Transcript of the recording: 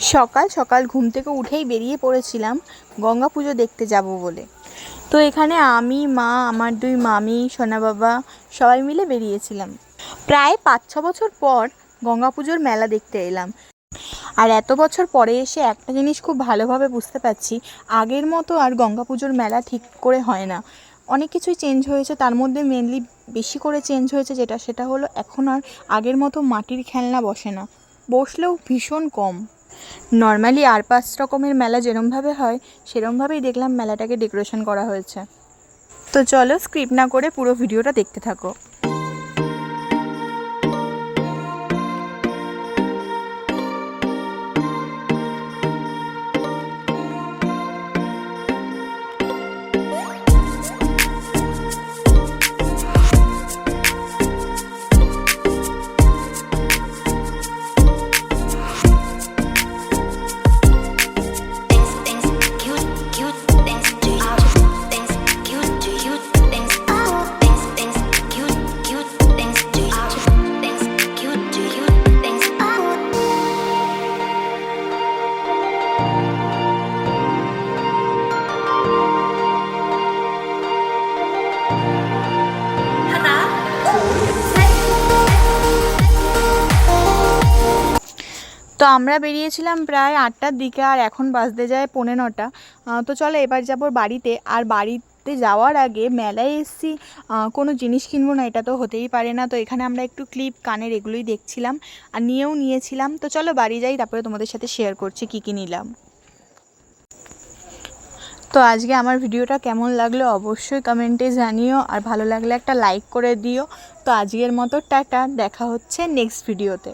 সকাল সকাল ঘুম থেকে উঠেই বেরিয়ে পড়েছিলাম গঙ্গা পুজো দেখতে যাব বলে। তো এখানে আমি, মা, আমার দুই মামি, সোনা বাবা সবাই মিলে বেরিয়েছিলাম। প্রায় পাঁচ, ছ বছর পর গঙ্গা পুজোর মেলা দেখতে এলাম। আর এত বছর পরে এসে একটা জিনিস খুব ভালোভাবে বুঝতে পারছি, আগের মতো আর গঙ্গা পুজোর মেলা ঠিক করে হয় না। অনেক কিছুই চেঞ্জ হয়েছে, তার মধ্যে মেনলি বেশি করে চেঞ্জ হয়েছে যেটা, সেটা হলো এখন আর আগের মতো মাটির খেলনা বসে না। বসলেও ভীষণ কম। নর্মালি আর পাঁচ রকমের মেলা যেরমভাবে হয়, সেরমভাবেই দেখলাম মেলাটাকে ডেকোরেশন করা হয়েছে। তো চলো স্ক্রিপ্ট না করে পুরো ভিডিওটা দেখতে থাকো। তো আমরা বেরিয়েছিলাম প্রায় আটটার দিকে আর এখন বাজতে যায় পৌনে নটা। তো চলো এবার যাব বাড়িতে। আর বাড়িতে যাওয়ার আগে মেলায় এসছি। কোনো জিনিস কিনবো না, এটা তো হতেই পারে না। তো এখানে আমরা একটু ক্লিপ, কানের এগুলোই দেখছিলাম আর নিয়েও নিয়েছিলাম। তো চলো বাড়ি যাই, তারপরে তোমাদের সাথে শেয়ার করছি কী কী নিলাম। তো আজকে আমার ভিডিওটা কেমন লাগল অবশ্যই কমেন্টে জানিও। আর ভালো লাগলে একটা লাইক করে দিও। তো আজকের মতো টাটা, দেখা হচ্ছে নেক্সট ভিডিওতে